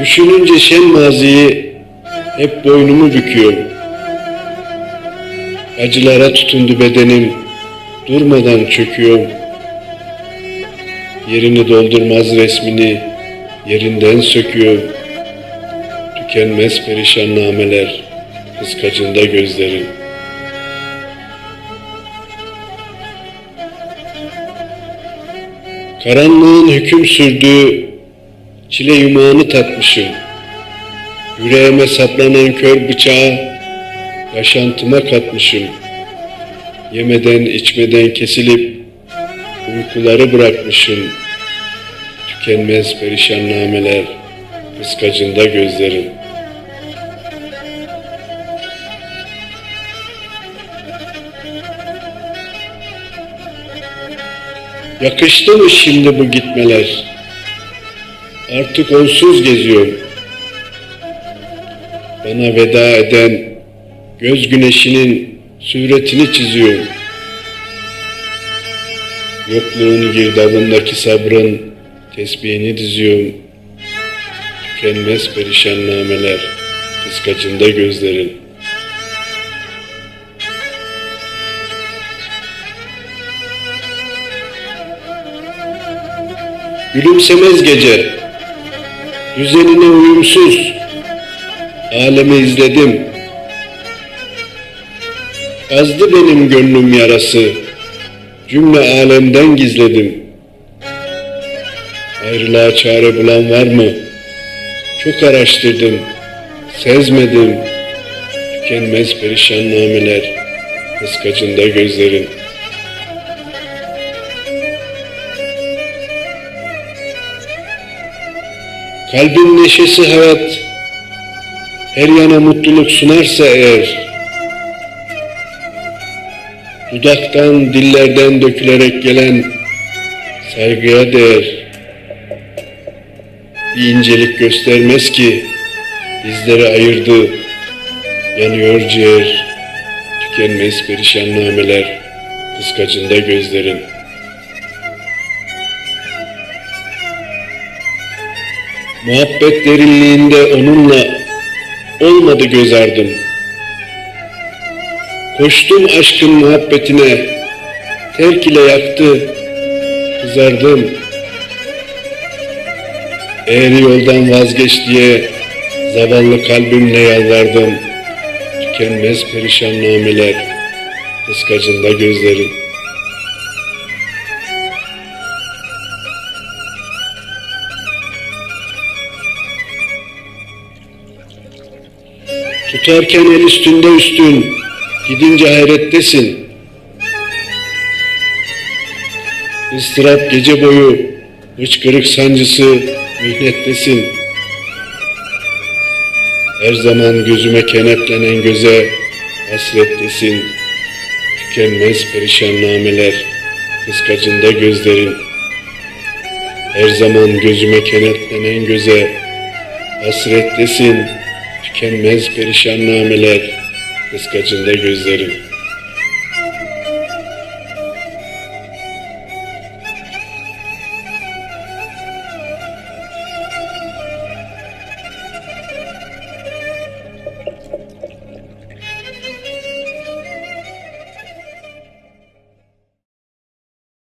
Düşününce şen maziyi hep boynumu büküyorum. Acılara tutundu bedenim, durmadan çöküyorum. Yerini doldurmaz resmini yerinden söküyorum. Tükenmez perişan nameler kıskacında gözlerin. Karanlığın hüküm sürdüğü çile yumağını tatmışım. Yüreğime saplanan kör bıçağı yaşantıma katmışım. Yemeden içmeden kesilip uykuları bırakmışım. Tükenmez perişan nameler kıskacında gözlerin. Yakıştı mı şimdi bu gitmeler? Artık onsuz geziyorum. Bana veda eden göz güneşinin suretini çiziyorum. Yokluğun girdabındaki sabrın tesbihini diziyorum. Tükenmez perişan nameler kıskacında gözlerin. Gülümsemez gece, düzenine uyumsuz, alemi izledim. Azdı benim gönlüm yarası, cümle alemden gizledim. Ayrılığa çare bulan var mı? Çok araştırdım, sezmedim. Tükenmez perişan nameler, kıskacında gözlerin. Kalbin neşesi hayat. Her yana mutluluk sunarsa eğer dudaktan dillerden dökülerek gelen saygıya değer. Bir incelik göstermez ki bizleri ayırdı yanıyor ciğer tükenmez perişan nameler kıskacında gözlerin Muhabbet derinliğinde onunla olmadı göz ardım. Koştum aşkın muhabbetine, terk ile yaktı, kızardım. Eğri yoldan vazgeç diye zavallı kalbimle yalvardım. Tükenmez perişan nameler, kıskacında gözlerin. Tutarken el üstünde üstün, gidince hayrettesin. Istırap gece boyu, hıçkırık sancısı mihnettesin. Her zaman gözüme kenetlenen göze hasrettesin. Tükenmez perişan nameler, kıskacında gözlerin. Her zaman gözüme kenetlenen göze hasrettesin. Tükenmez perişan nameler, kıskacında gözlerin.